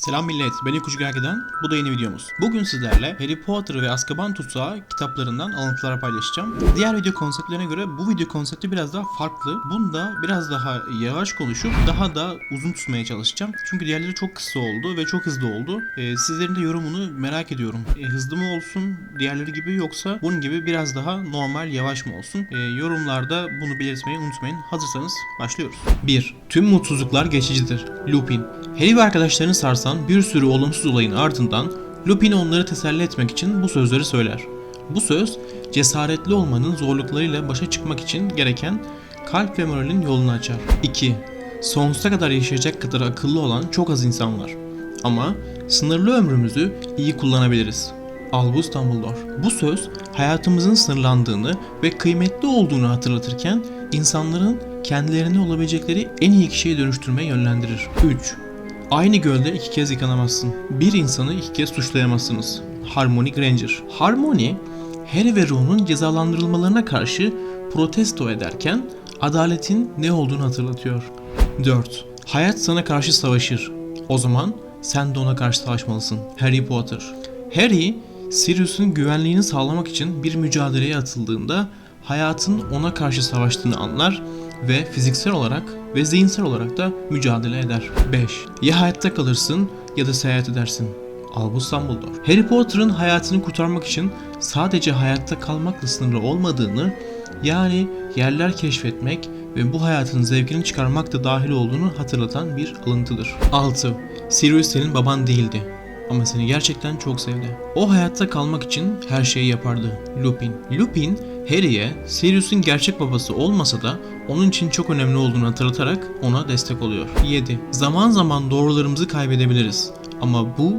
Selam millet, ben İlkucu Gergedan. Bu da yeni videomuz. Bugün sizlerle Harry Potter ve Azkaban Tutsağı kitaplarından alıntılar paylaşacağım. Diğer video konseptlerine göre bu video konsepti biraz daha farklı. Bunda biraz daha yavaş konuşup daha da uzun tutmaya çalışacağım. Çünkü diğerleri çok kısa oldu ve çok hızlı oldu. Ee, sizlerin de yorumunu merak ediyorum. Ee, hızlı mı olsun diğerleri gibi yoksa bunun gibi biraz daha normal yavaş mı olsun? Ee, yorumlarda bunu belirtmeyi unutmayın. Hazırsanız başlıyoruz. 1. Tüm mutsuzluklar geçicidir. Lupin Harry ve arkadaşlarını sarsan bir sürü olumsuz olayın ardından Lupin onları teselli etmek için bu sözleri söyler. Bu söz cesaretli olmanın zorluklarıyla başa çıkmak için gereken kalp ve moralin yolunu açar. 2. Sonsuza kadar yaşayacak kadar akıllı olan çok az insan var. Ama sınırlı ömrümüzü iyi kullanabiliriz. Albus Dumbledore. Bu söz hayatımızın sınırlandığını ve kıymetli olduğunu hatırlatırken insanların kendilerine olabilecekleri en iyi kişiye dönüştürmeye yönlendirir. 3. Aynı gölde iki kez yıkanamazsın. Bir insanı iki kez suçlayamazsınız. Harmony Granger. Harmony, Harry ve Ron'un cezalandırılmalarına karşı protesto ederken adaletin ne olduğunu hatırlatıyor. 4. Hayat sana karşı savaşır. O zaman sen de ona karşı savaşmalısın. Harry Potter. Harry, Sirius'un güvenliğini sağlamak için bir mücadeleye atıldığında hayatın ona karşı savaştığını anlar ve fiziksel olarak ve zihinsel olarak da mücadele eder. 5. Ya hayatta kalırsın ya da seyahat edersin. Albus Dumbledore. Harry Potter'ın hayatını kurtarmak için sadece hayatta kalmakla sınırlı olmadığını, yani yerler keşfetmek ve bu hayatın zevkini çıkarmak da dahil olduğunu hatırlatan bir alıntıdır. 6. Sirius senin baban değildi ama seni gerçekten çok sevdi. O hayatta kalmak için her şeyi yapardı. Lupin. Lupin, Harry'e Sirius'un gerçek babası olmasa da onun için çok önemli olduğunu hatırlatarak ona destek oluyor. 7. Zaman zaman doğrularımızı kaybedebiliriz ama bu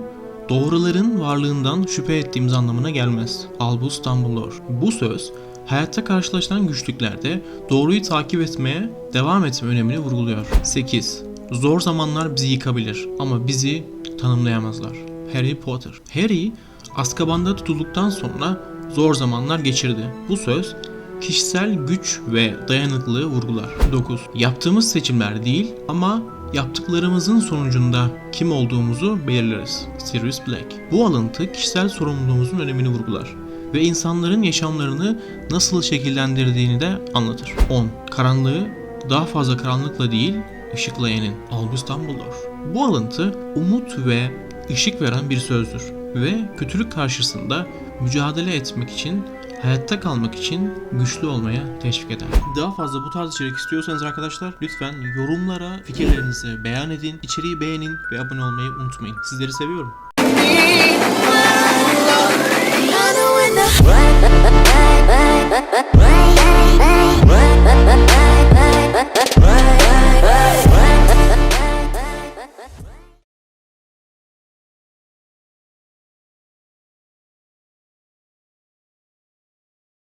doğruların varlığından şüphe ettiğimiz anlamına gelmez. Albus Dumbledore. Bu söz hayatta karşılaşılan güçlüklerde doğruyu takip etmeye devam etme önemini vurguluyor. 8. Zor zamanlar bizi yıkabilir ama bizi tanımlayamazlar. Harry Potter. Harry, Azkaban'da tutulduktan sonra zor zamanlar geçirdi. Bu söz kişisel güç ve dayanıklılığı vurgular. 9. Yaptığımız seçimler değil ama yaptıklarımızın sonucunda kim olduğumuzu belirleriz. Sirius Black. Bu alıntı kişisel sorumluluğumuzun önemini vurgular ve insanların yaşamlarını nasıl şekillendirdiğini de anlatır. 10. Karanlığı daha fazla karanlıkla değil, ışıkla yenin. Albus Dumbledore. Bu alıntı umut ve ışık veren bir sözdür ve kötülük karşısında mücadele etmek için hayatta kalmak için güçlü olmaya teşvik eder. Daha fazla bu tarz içerik istiyorsanız arkadaşlar lütfen yorumlara fikirlerinizi beyan edin, içeriği beğenin ve abone olmayı unutmayın. Sizleri seviyorum.